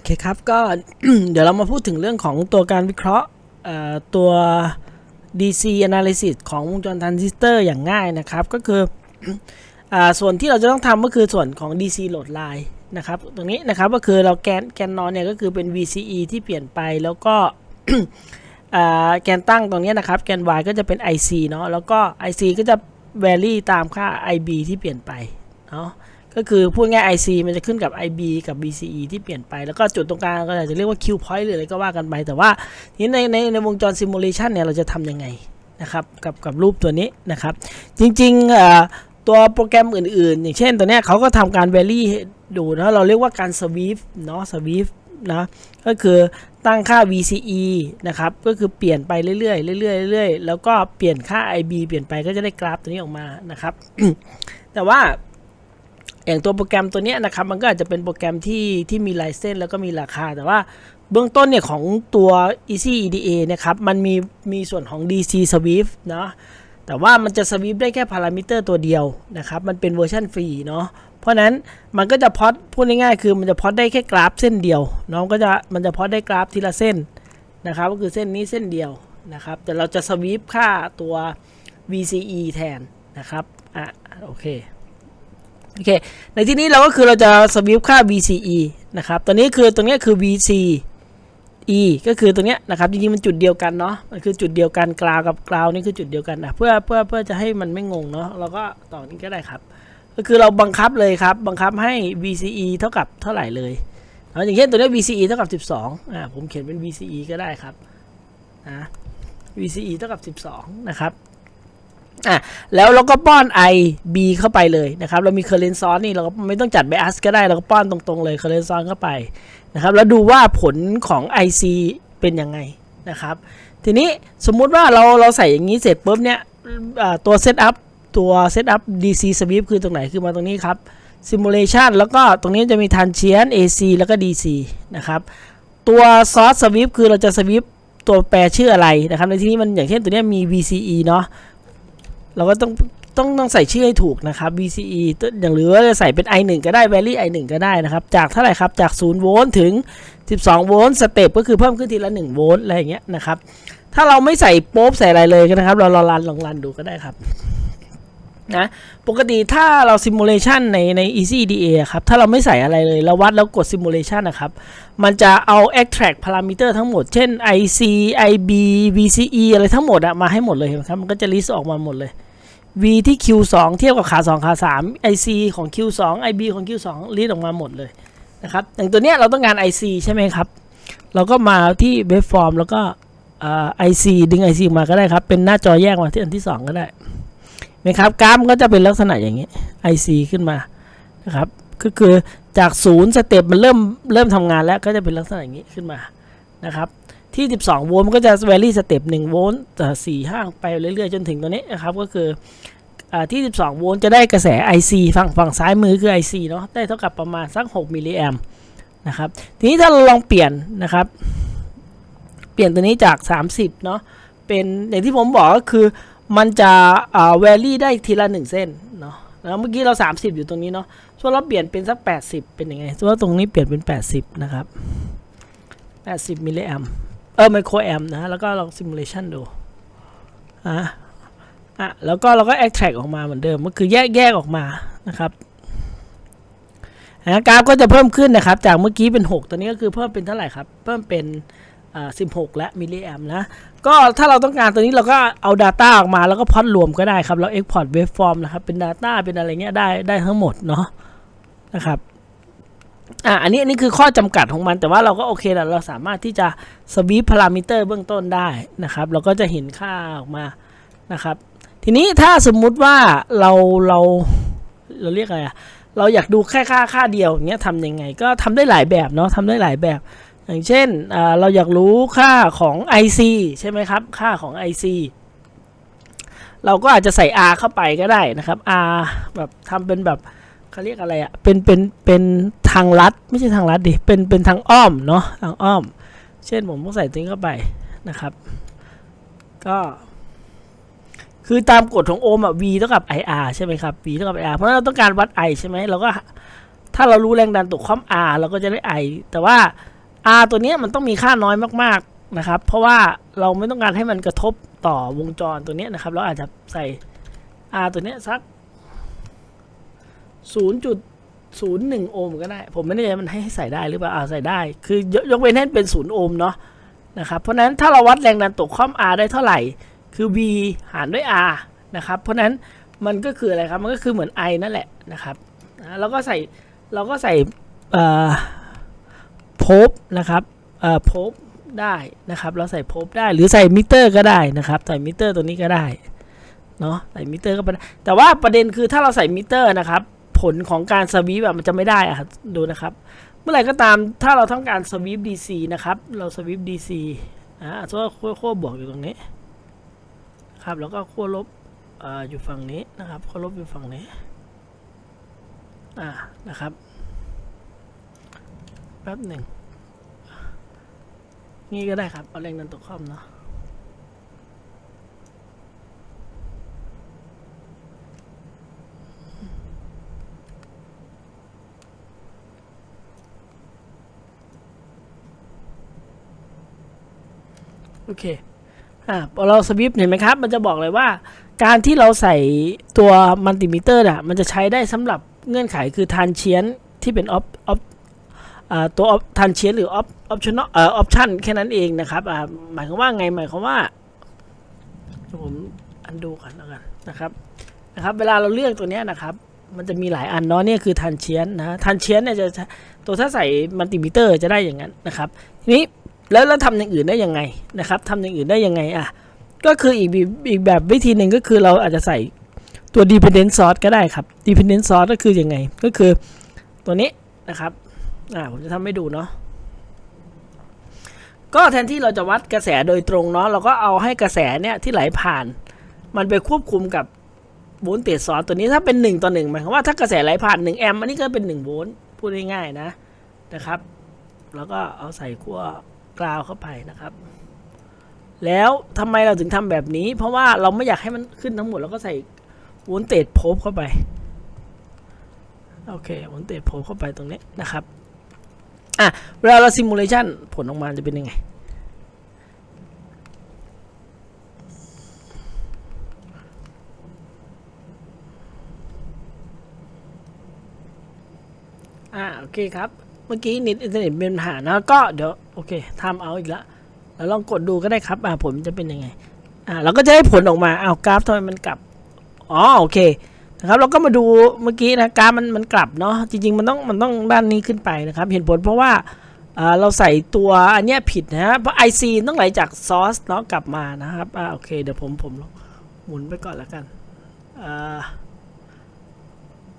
อเคครับก็เดี๋ยวเรามาพูดถึงเรื่องของตัวการวิเคราะห์ตัว DC analysis ของวงจรทรานซิสเตอร์อย่างง่ายนะครับ ก็คืออส่วนที่เราจะต้องทำก็คือส่วนของ DC load line นะครับ ตรงนี้นะครับก็คือเราแกนแกนนอนเนี่ยก็คือเป็น VCE ที่เปลี่ยนไปแล้วก็แกนตั้งตรงนี้นะครับ แกน Y ก็จะเป็น IC เนาะแล้วก็ IC ก็จะ vary ตามค่า IB ที่เปลี่ยนไปเนาะ ก็คือพูดง่าย IC มันจะขึ้นกับ IB กับ BCE ที่เปลี่ยนไป แล้วก็จุดตรงกลางก็อาจจะเรียกว่า Q point หรืออะไรก็ว่ากันไป แต่ว่าทีนี้ในในในวงจร simulation เนี่ยเราจะทำยังไงนะครับกับกับรูปตัวนี้นะครับ จริงๆเอ่อตัวโปรแกรมอื่นๆ อย่างเช่นตัวเนี้ยเขาก็ทำการ vary ดูนะเราเรียกว่าการ sweep เนาะ sweep นะก็คือตั้งค่า VCE นะครับ ก็คือเปลี่ยนไปเรื่อยๆเรื่อยๆเรื่อยๆแล้วก็เปลี่ยนค่า IB เปลี่ยนไปก็จะได้กราฟตัวนี้ออกมานะครับ แต่ว่า อย่างตัวโปรแกรมตัวนี้นะครับมันก็อาจจะเป็นโปรแกรมที่ที่มีลายเส้นแล้วก็มีราคา แต่ว่าเบื้องต้นเนี่ยของตัว Easy EDA เนะครับมันมีมีส่วนของ DC Sweep เนาะแต่ว่ามันจะ sweep ได้แค่พารามิเตอร์ตัวเดียวนะครับมันเป็นเวอร์ชันฟรีเนาะเพราะนั้นมันก็จะพอดพูดง่ายๆคือมันจะพอดได้แค่กราฟเส้นเดียวเนาะก็จะมันจะพอดได้กราฟทีละเส้นนะครับก็คือเส้นนี้เส้นเดียวนะครับแต่เราจะ sweep ค่าตัว VCE แทนนะครับอะโอเค โอเค ในที่นี้เราก็คือเราจะสวิปค่า VCE นะครับ ตัวนี้คือตรงนี้คือ VCE ก็คือตรงเนี้ยนะครับจริงๆมันจุดเดียวกันเนาะมันคือจุดเดียวกันกราวกับกราวนี่คือจุดเดียวกันนะเพื่อเพื่อเพื่อจะให้มันไม่งงเนาะเราก็ต่อนี้ก็ได้ครับ ก็คือเราบังคับเลยครับ บังคับให้ VCE เท่ากับเท่าไหร่เลยเนาอย่างเช่นตัวนี้ VCE เท่ากับ 12อ่าผมเขียนเป็น VCE ก็ได้ครับนะ VCE เท่ากับ 12 นะครับ อะแล้วเราก็ป้อน i b เข้าไปเลยนะครับเรามี current source นี่เราก็ไม่ต้องจัด bias ก็ได้เราก็ป้อนตรงๆเลย current source เข้าไปนะครับแล้วดูว่าผลของ IC เป็นยังไงนะครับ ทีนี้สมมุติว่าเราเราใส่อย่างนี้เสร็จปุ๊บเนี่ยตัว setup ตัว setup DC sweep คือตรงไหนคือมาตรงนี้ครับ simulation แล้วก็ตรงนี้จะมี transient AC แล้วก็ DC นะครับตัว source sweep คือเราจะ sweep ตัวแปรชื่ออะไรนะครับในที่นี้มันอย่างเช่นตัวเนี้ยมี VCE เนาะ เราก็ต้องต้องต้องใส่ชื่อให้ถูกนะครับ VCE ตัวอย่างหรือว่าจะใส่เป็น i1 ก็ได้ value i1 ก็ได้นะครับ จากเท่าไหร่ครับ จาก 0 โวลต์ถึง 12 โวลต์ สเต็ปก็คือเพิ่มขึ้นทีละ 1 โวลต์อะไรอย่างเงี้ยนะครับ ถ้าเราไม่ใส่โป๊บใส่อะไรเลยก็นะครับ เราลองรันลองรันดูก็ได้ครับ นะปกติถ้าเรา simulation ในใน EasyEDA ครับ ถ้าเราไม่ใส่อะไรเลย เราวัดแล้วกด simulation นะครับ มันจะเอา extract parameter ทั้งหมด เช่น IC IB VCE อะไรทั้งหมดอะมาให้หมดเลยเห็นไหมครับ มันก็จะ list ออกมาหมดเลย V ที่ Q2 เทียบกับขา 2 ขา 3 IC ของ Q2 IB ของ Q2 รีดออกมาหมดเลยนะครับ อย่างตัวเนี้ยเราต้องการ IC ใช่ไหมครับ เราก็มาที่ waveform แล้วก็อ่า IC ดึง IC มาก็ได้ครับ เป็นหน้าจอแยกมาที่อันที่ 2 ก็ได้ ไหมครับกราฟมันก็จะเป็นลักษณะอย่างนี้ IC ขึ้นมานะครับก็คือจากศูนย์สเต็ปมันเริ่มเริ่มทำงานแล้วก็จะเป็นลักษณะอย่างนี้ขึ้นมานะครับที่ 12 โวลต์มันก็จะแวรี่สเต็ป1โวลต์ต่อ4 5ไปเรื่อยๆ จนถึงตัวนี้นะครับก็คืออที่ 12 โวลต์จะได้กระแส IC ฝั่งฝั่งซ้ายมือคือ IC เนาะได้เท่ากับประมาณสัก 6 มิลลิแอมนะครับทีนี้ถ้าเราลองเปลี่ยนนะครับ เปลี่ยนตัวนี้จาก 30 เนาะเป็นอย่างที่ผมบอกก็คือ มันจะอ่าแวรี่ได้ทีละ1เส้นเนาะแล้วเมื่อกี้เรา 30 อยู่ตรงนี้เนาะส่วนเราเปลี่ยนเป็นสัก 80 เป็นยังไงส่วนตรงนี้เปลี่ยนเป็น 80 นะครับ 80 มิลลิแอมเออไมโครแอมนะ แล้วก็ลองซิมูเลชันดูอะอะแล้วก็เราก็ extract ออกมาเหมือนเดิมก็คือแยกแยกออกมานะครับนะกราฟก็จะเพิ่มขึ้นนะครับ จากเมื่อกี้เป็น 6ตัวนี้ก็คือเพิ่มเป็นเท่าไหร่ครับ เพิ่มเป็น 16 และมิลลิแอมนะ ก็ถ้าเราต้องการตัวนี้เราก็เอา Data ออกมาแล้วก็พอดรวมก็ได้ครับ เรา Export Waveform นะครับ เป็น Data เป็นอะไรเงี้ยได้ได้ทั้งหมดเนาะนะครับอะอันนี้อันนี้คือข้อจำกัดของมัน แต่ว่าเราก็โอเคแหละเราสามารถที่จะสวีปพารามิเตอร์เบื้องต้นได้นะครับ เราก็จะเห็นค่าออกมานะครับ ทีนี้ถ้าสมมุติว่าเราเราเราเรียกอะไรอะเราอยากดูแค่ค่าค่าเดียวอย่างเงี้ยทำยังไง ก็ทำได้หลายแบบเนาะทำได้หลายแบบ อย่างเช่นเราอยากรู้ค่าของ IC ใช่ไหมครับ ค่าของ IC เราก็อาจจะใส่ R เข้าไปก็ได้นะครับ R แบบทำเป็นแบบเขาเรียกอะไรอะ่ะเป็นเป็นเป็นทางลัด ไม่ใช่ทางลัดดิเป็นเป็นทางอ้อมเนาะทางอ้อม เช่นผมต้องใส่ตัวนี้เข้าไปนะครับ ก็คือตามกฎของโอห์มอะ V เท่ากับ IR ใช่ไหมครับ V เท่ากับ IR เพราะเราต้องการวัด I ใช่ไหมเราก็ถ้าเรารู้แรงดันตกความ R เราก็จะได้ I แต่ว่า R ตัวนี้มันต้องมีค่าน้อยมากๆนะครับ เพราะว่าเราไม่ต้องการให้มันกระทบต่อวงจรตัวนี้นะครับ เราอาจจะใส่ R ตัวนี้สัก 0.01 โอห์มก็ได้ ผมไม่แน่ใจมันให้ใส่ได้หรือเปล่าอ่าใส่ได้ คือยกยกเว้นให้เป็น 0 โอห์มเนาะนะครับเพราะนั้นถ้าเราวัดแรงดันตกความ R ได้เท่าไหร่ คือ V หารด้วย R นะครับ เพราะนั้นมันก็คืออะไรครับ มันก็คือเหมือน I นั่นแหละนะครับ แล้วก็ใส่เราก็ใส่ บนะครับโพบได้นะครับ เราใส่พบได้หรือใส่มิเตอร์ก็ได้นะครับ ใส่มิเตอร์ตัวนี้ก็ได้เนาะใส่มิเตอร์ก็ได้แต่ว่าประเด็นคือถ้าเราใส่มิเตอร์นะครับ ผลของการสวีปแบบมันจะไม่ได้อะดูนะครับ เมื่อไหร่ก็ตามถ้าเราต้องการสวีป DC นะครับ เราสวีป DC อ่าตัวขั้วขั้วบวกอยู่ตรงนี้ครับแล้วก็ขั้วลบออยู่ฝั่งนี้นะครับขั้วลบอยู่ฝั่งนี้อ่านะครับแป๊บหนึ่ง นี่ก็ได้ครับ เอาแรงดันตกข้อมเนาะโอเค อ่าพอเราสวิปเห็นไหมครับ มันจะบอกเลยว่า การที่เราใส่ตัวมัลติมิเตอร์น่ะ มันจะใช้ได้สำหรับเงื่อนไขคือทานเชียนที่เป็นออฟออฟอ่าตัวออฟทานเชียนหรือออฟ ออปชั่นเอ่อออปชั่นแค่นั้นเองนะครับอ่าหมายความว่าไงหมายความว่าผมอันดูก่อนแล้วกันนะครับนะครับ เวลาเราเลือกตัวเนี้ยนะครับ มันจะมีหลายอันเนาะเนี่ยคือทันเชียนนะทันเชียนเนี่ยจะตัวถ้าใส่มัลติมิเตอร์จะได้อย่างนั้นนะครับ ทีนี้แล้วเราทำอย่างอื่นได้ยังไงนะครับทำอย่างอื่นได้ยังไงอะก็คืออีกแบบอีกแบบวิธีหนึ่งก็คือเราอาจจะใส่ตัว dependent source ก็ได้ครับ dependent source ก็คือยังไง ก็คือตัวนี้นะครับ อ่า ผมจะทำให้ดูเนาะ ก็แทนที่เราจะวัดกระแสโดยตรงเนาะเราก็เอาให้กระแสเนี่ยที่ไหลผ่าน มันไปควบคุมกับโวลต์เตจซอร์สตัวนี้ถ้าเป็น 1 ต่อ1หมายความว่าถ้ากระแสไหลผ่าน 1 แอมป์อันนี้ก็เป็น1โวลต์พูดง่ายๆนะนะครับ แล้วก็เอาใส่ขั้วกราวเข้าไปนะครับ แล้วทำไมเราถึงทำแบบนี้ เพราะว่าเราไม่อยากให้มันขึ้นทั้งหมดเราก็ใส่โวลต์เตจโพบเข้าไปโอเคโวลต์เตจโพบเข้าไปตรงนี้นะครับ อะ เวลาเราซิมูเลชันผลออกมาจะเป็นยังไง อ่าโอเคครับ เมื่อกี้นิดอินเทอร์เน็ตเป็นปัญหานะก็เดี๋ยวโอเคทำเอาอีกแล้วเราลองกดดูก็ได้ครับ อ่าผลจะเป็นยังไง อ่าเราก็จะได้ผลออกมาอ้าวกราฟทำไมมันกลับ อ๋อโอเค นะครับเราก็มาดูเมื่อกี้นะกราฟมันมันกลับเนาะจริง ๆ มันต้องมันต้องด้านนี้ขึ้นไปนะครับ เห็นผลเพราะว่าเราใส่ตัวอันเนี้ยผิดนะ เพราะ IC ต้องไหลจากซอสเนาะกลับมานะครับอ่าโอเคเดี๋ยวผมผมลงหมุนไปก่อนแล้วกันอ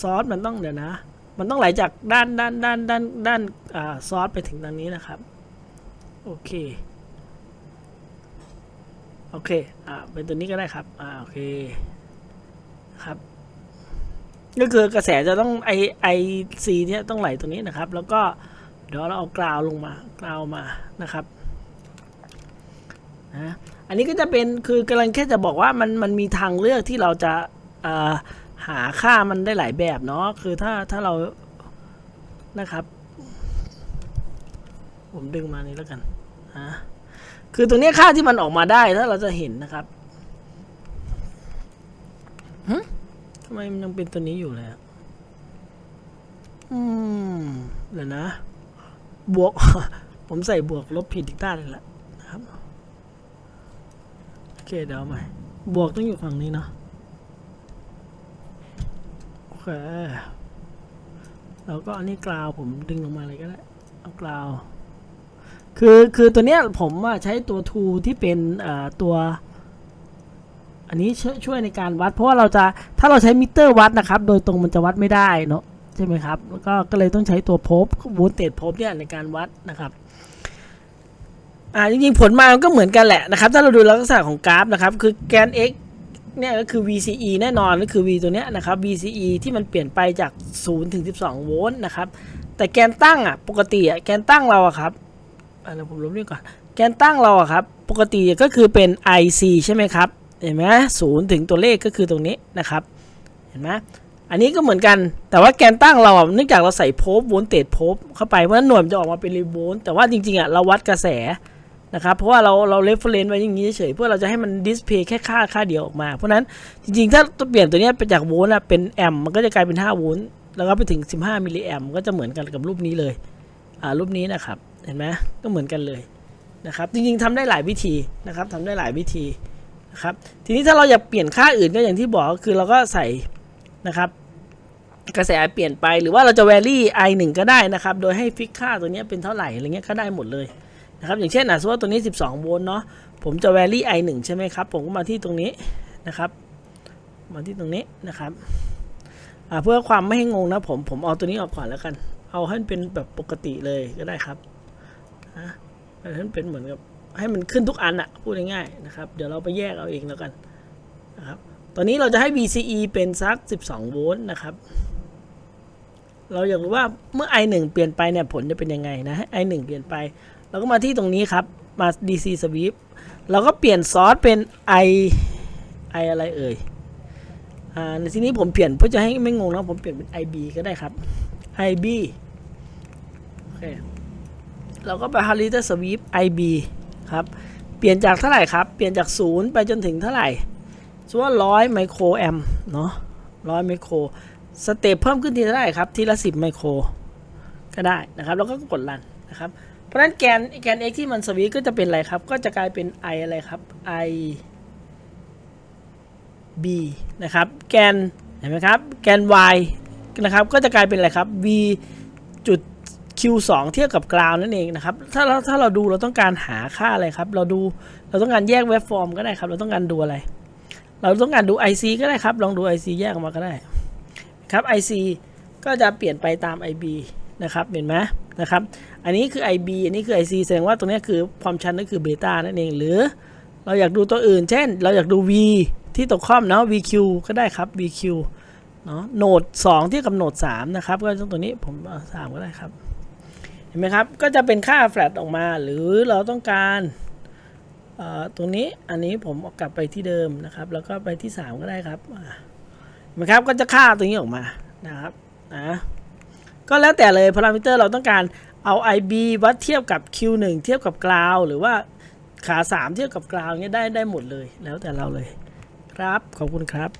ซอสมันต้องเดี๋ยวนะ มันต้องไหลจากด้านด้านด้านด้านด้านอซอสไปถึงทางนี้นะครับ โอเค โอเค อ่าเป็นตัวนี้ก็ได้ครับ อ่าโอเคครับ ก็คือกระแสจะต้องไอไอซีเนี่ยต้องไหลตรงนี้นะครับ แล้วก็เดี๋ยวเราเอากราวลงมากราวมานะครับนะอันนี้ก็จะเป็นคือกำลังแค่จะบอกว่ามันมันมีทางเลือกที่เราจะาหาค่ามันได้หลายแบบเนาะคือถ้าถ้าเรานะครับ ผมดึงมานี้แล้วกันอะคือตรงนี้ค่าที่มันออกมาได้ถ้าเราจะเห็นนะครับหึทำไมมันยังเป็นตัวนี้อยู่เลยอะอืมเดี๋ยวนะ บวก ผมใส่บวกลบผิดอีกด้านเลยละนะครับ โอเคเดี๋ยวเอาใหม่ บวกต้องอยู่ฝั่งนี้เนาะ โอเค แล้วก็อันนี้กราวผมดึงลงมาเลยก็ได้ เอากราวคือ คือตัวเนี้ยผมอะใช้ตัวทูที่เป็นเอ่อตัว อันนี้ช่วยวยในการวัด เพราะว่าเราจะถ้าเราใช้มิเตอร์วัดนะครับ โดยตรงมันจะวัดไม่ได้เนาะใช่ไหมครับแล้วก็ก็เลยต้องใช้ตัวพบโวลเตจพบเนี่ยในการวัดนะครับอ่าจริงๆผลมามันก็เหมือนกันแหละนะครับ ถ้าเราดูลักษณะของกราฟนะครับ คือแกน x เนี่ยก็คือ VCE แน่นอนก็คือ V ตัวเนี้ยนะครับ VCE ที่มันเปลี่ยนไปจาก 0 ถึง 12 โวลต์นะครับ แต่แกนตั้งอะปกติอะแกนตั้งเราอะครับอะเดี๋ยวผมลบนี่ก่อน แกนตั้งเราอะครับ ปกติก็คือเป็น IC ใช่ไหมครับ เห็นไหมศูนย์ถึงตัวเลขก็คือตรงนี้นะครับ เห็นไหมอันนี้ก็เหมือนกัน แต่ว่าแกนตั้งเราเนื่องจากเราใส่โพบโวลเตจโพบเข้าไป เพราะฉะนั้นหน่วยมันจะออกมาเป็นรีโวลต์แต่ว่าจริงๆอะเราวัดกระแสนะครับ เพราะว่าเราเราเรฟเฟรนไว้อย่างนี้เฉยๆเพื่อเราจะให้มันดิสเพย์แค่ค่าค่าเดียวออกมา เพราะฉะนั้นจริงๆ ถ้าเปลี่ยนตัวนี้ไปจากโวลต์เป็นแอมป์มันก็จะกลายเป็น5โวลต์แล้วก็ไปถึง 15มิลลิแอมป์ก็จะเหมือนกันกับรูปนี้เลยอ่ารูปนี้นะครับ เห็นไหมก็เหมือนกันเลยนะครับ จริงๆทำได้หลายวิธีนะครับทำได้หลายวิธี นะครับทีนี้ถ้าเราอยากเปลี่ยนค่าอื่นก็อย่างที่บอกคือเราก็ใส่นะครับ กระแสเปลี่ยนไปหรือว่าเราจะแวรี่ i 1ก็ได้นะครับ โดยให้ฟิกค่าตัวนี้เป็นเท่าไหร่อะไรเงี้ยก็ได้หมดเลยนะครับ อย่างเช่นอะสมมติว่าตัวนี้ 12 โวลต์เนาะผมจะแวรี่ i 1ใช่ไหมครับ ผมก็มาที่ตรงนี้นะครับ มาที่ตรงนี้นะครับเพื่อความไม่ให้งงนะผมผมเอาตัวนี้ออกก่อนแล้วกัน เอาให้มันเป็นแบบปกติเลยก็ได้ครับนะให้มันเป็นเหมือนกับ ให้มันขึ้นทุกอันอะพูดง่ายๆนะครับ เดี๋ยวเราไปแยกเอาเองแล้วกันนะครับ ตอนนี้เราจะให้ VCE เป็นสัก 12 โวลต์นะครับ เราอยากรู้ว่าเมื่อ i 1 เปลี่ยนไปเนี่ยผลจะเป็นยังไงนะ i 1 เปลี่ยนไป เราก็มาที่ตรงนี้ครับ มา DC sweep เราก็เปลี่ยนซอสเป็น i i อะไรเอ่ย อ่า ในที่นี้ผมเปลี่ยนเพื่อจะให้ไม่งงนะผมเปลี่ยนเป็น ib ก็ได้ครับ ib โอเค เราก็ไป horizontal sweep ib ครับเปลี่ยนจากเท่าไหร่ครับเปลี่ยนจาก0ไปจนถึงเท่าไหร่สมมติว่าร้อยไมโครแอมเนาะร้อยไมโครสเต็ปเพิ่มขึ้นทีเท่าไหร่ครับทีละสิบไมโคร ก็ได้นะครับ แล้วก็กดรันนะครับ เพราะฉะนั้นแกนแกน x ที่มันสวิก็จะเป็นอะไรครับ ก็จะกลายเป็น i อะไรครับ i b นะครับ แกนเห็นไหมครับ แกน y นะครับ ก็จะกลายเป็นอะไรครับ v Q2 เทียบกับกราวนั่นเองนะครับ ถ้าเราถ้าเราดูเราต้องการหาค่าอะไรครับ เราดูเราต้องการแยกเวฟฟอร์มก็ได้ครับ เราต้องการดูอะไร เราต้องการดู IC ก็ได้ครับ ลองดู IC แยกออกมาก็ได้ครับ IC ก็จะเปลี่ยนไปตาม IB นะครับ เห็นไหมนะครับ อันนี้คือ IB อันนี้คือ IC แสดงว่าตรงนี้คือความชันนั่นคือเบต้านั่นเอง หรือเราอยากดูตัวอื่น เช่น เราอยากดู V ที่ตกข้อมเนาะ VQ ก็ได้ครับ VQ เนาะโหนด2เทียบกับโหนด3นะครับ ก็ตรงตัวนี้ผมสามก็ได้ครับ ห็นไหมครับ ก็จะเป็นค่าแฟลตออกมา หรือเราต้องการตรงนี้อันนี้ผมเอากลับไปที่เดิมนะครับ แล้วก็ไปที่ 3 ก็ได้ครับเห็นไหมครับก็จะค่าตรงนี้ออกมานะครับนะก็แล้วแต่เลยพารามิเตอร์เราต้องการเอา IB วัดเทียบกับ Q1 เทียบกับกราวหรือว่าขา 3 เทียบกับกราวเนี้ยได้ได้หมดเลยแล้วแต่เราเลยครับขอบคุณครับ